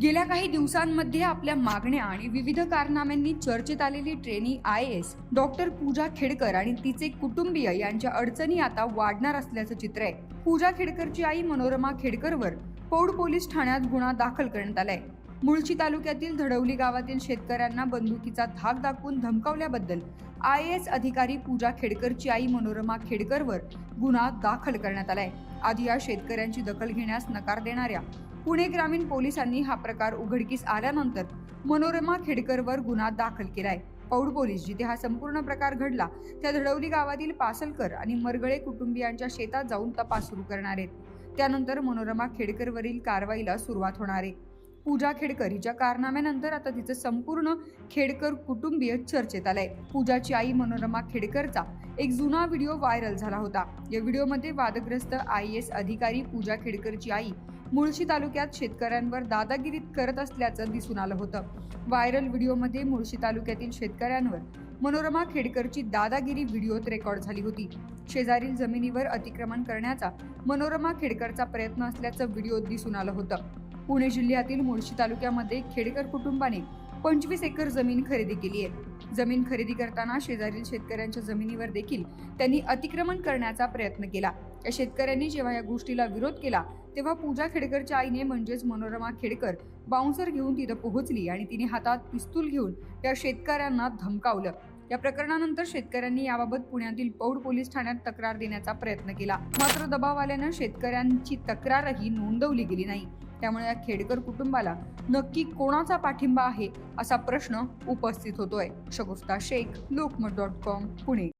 गेल्या काही दिवसांमध्ये आपल्या मागण्या आणि विविध कारनाम्यांनी चर्चेत आलेली trainee I S doctor Pooja Khedkar आणि तिचे कुटुंबीय यांच्या अडचणी आता वाढणार असल्याचं चित्र आहे. पूजा खेडकरची आई मनोरमा खेडकरवर पौड पोलीस ठाण्यात गुन्हा दाखल करण्यात आलाय. मुळशी तालुक्यातील धडवली गावातील शेतकऱ्यांना बंदुकीचा धाक दाखवून धमकावल्याबद्दल आय एस अधिकारी पूजा खेडकरची आई मनोरमा खेडकरवर गुन्हा दाखल करण्यात आलाय. आधी या शेतकऱ्यांची दखल घेण्यास नकार देणाऱ्या पुणे ग्रामीण पोलिसांनी हा प्रकार उघडकीस आल्यानंतर मनोरमा खेडकरवर गुन्हा दाखल केलाय. पौड पोलीस जिथे हा संपूर्ण प्रकार घडला त्या धडवली गावातील पासलकर आणि मरगळे कुटुंबियांच्या शेतात जाऊन तपास सुरू करणार आहेत. त्यानंतर मनोरमा खेडकरवरील कारवाईला सुरुवात होणार आहे. पूजा खेडकर. हिच्या कारनाम्यानंतर आता तिचं संपूर्ण खेडकर कुटुंबीय चर्चेत आलंय. पूजाची आई मनोरमा खेडकरचा एक जुना व्हिडिओ व्हायरल झाला होता. या व्हिडिओमध्ये वादग्रस्त आय एस अधिकारी पूजा खेडकरची आई मुळशी तालुक्यात शेतकऱ्यांवर दादागिरीत करत असल्याचं दिसून आलं होतं. व्हायरल व्हिडिओमध्ये मुळशी तालुक्यातील शेतकऱ्यांवर मनोरमा खेडकरची दादागिरी व्हिडिओत रेकॉर्ड झाली होती. शेजारील जमिनीवर अतिक्रमण करण्याचा मनोरमा खेडकरचा प्रयत्न असल्याचं व्हिडिओत दिसून आलं होतं. पुणे जिल्ह्यातील मुळशी तालुक्यामध्ये खेडेकर कुटुंबाने पंचवीस एकर जमीन खरेदी केली आहे. जमीन खरेदी करताना शेजारील शेतकऱ्यांच्या जमिनीवर देखील त्यांनी अतिक्रमण करण्याचा प्रयत्न केला. या शेतकऱ्यांनी जेव्हा या गोष्टीला विरोध केला तेव्हा पूजा खेडकरच्या आईने म्हणजेच मनोरमा खेडकर बाउन्सर घेऊन तिथं पोहोचली आणि तिने हातात पिस्तूल घेऊन या शेतकऱ्यांना धमकावलं. या प्रकरणानंतर शेतकऱ्यांनी याबाबत पुण्यातील पौड पोलीस ठाण्यात तक्रार देण्याचा प्रयत्न केला. मात्र दबाव आल्यानं शेतकऱ्यांची तक्रारही नोंदवली गेली नाही. त्यामुळे या खेडकर कुटुंबाला नक्की कोणाचा पाठिंबा आहे असा प्रश्न उपस्थित होतोय. Shagufta Shaikh Lokmat dot com Pune.